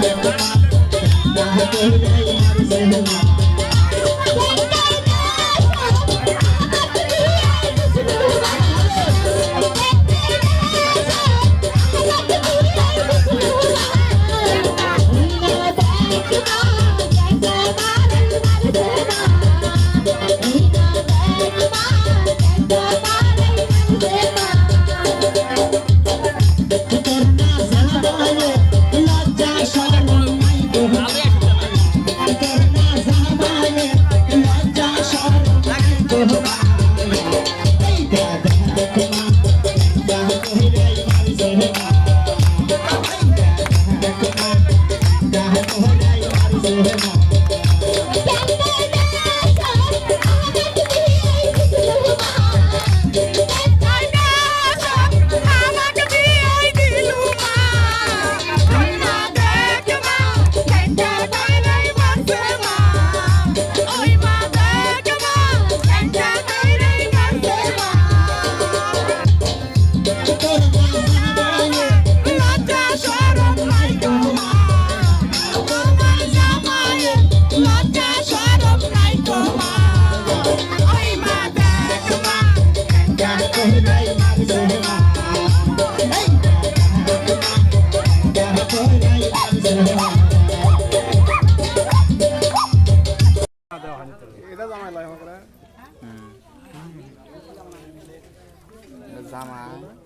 Bye. Sohela এটা জামাই লাগে জামাই।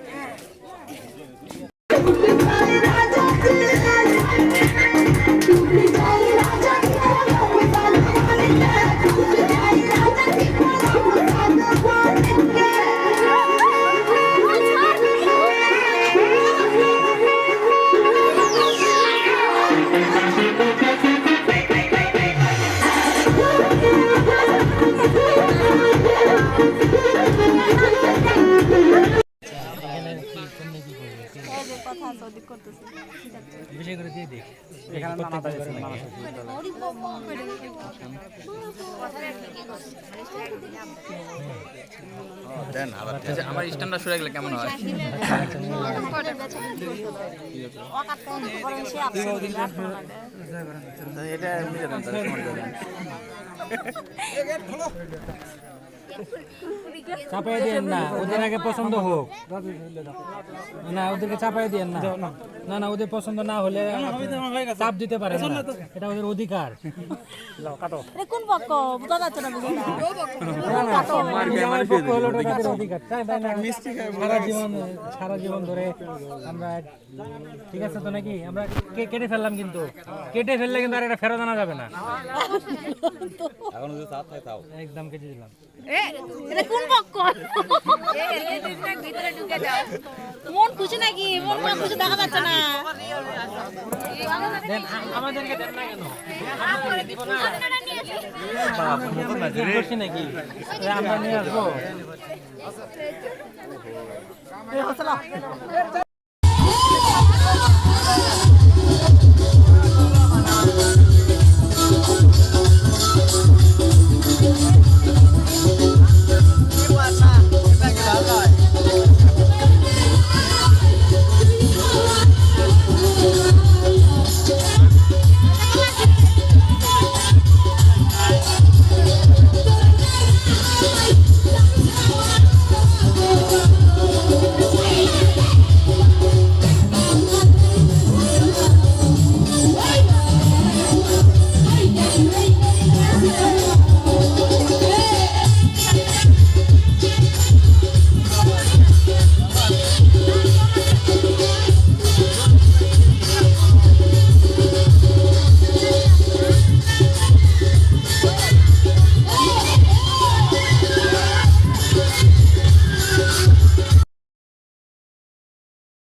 এই করতেছে বিষয় করে দিয়ে দেখ এখানে নানা দাঁড়িয়েছে নানা ওদিক বাবা দেন আবার আচ্ছা, আমার স্ট্যান্ডটা সরে গেলে কেমন হয় এটা মিলে দেন দেন। চাপাই দিয়েন না ওদের আগে পছন্দ হোক। না ওদেরকে চাপাই দিয়েন না। না না ওদের পছন্দ না হলে চাপ দিতে পারে না। এটা ওদের অধিকার। কোন পক্ষ? বোঝা যাচ্ছে না সারা জীবন সারা জীবন ধরে আমরা ঠিক আছে তো নাকি? আমরা কে- কেটে ফেললাম কিন্তু। কেটে ফেললে কিন্তু আর এটা ফেরত আনা যাবে না। একদম কেটে দিলাম। এটা কোন পক্ষ মন খুশি নাকি? মন মন খুশি দেখা যাচ্ছে না। আমাদেরকে দেন না কেন? খুশি নাকি আমরা নিয়ে আসব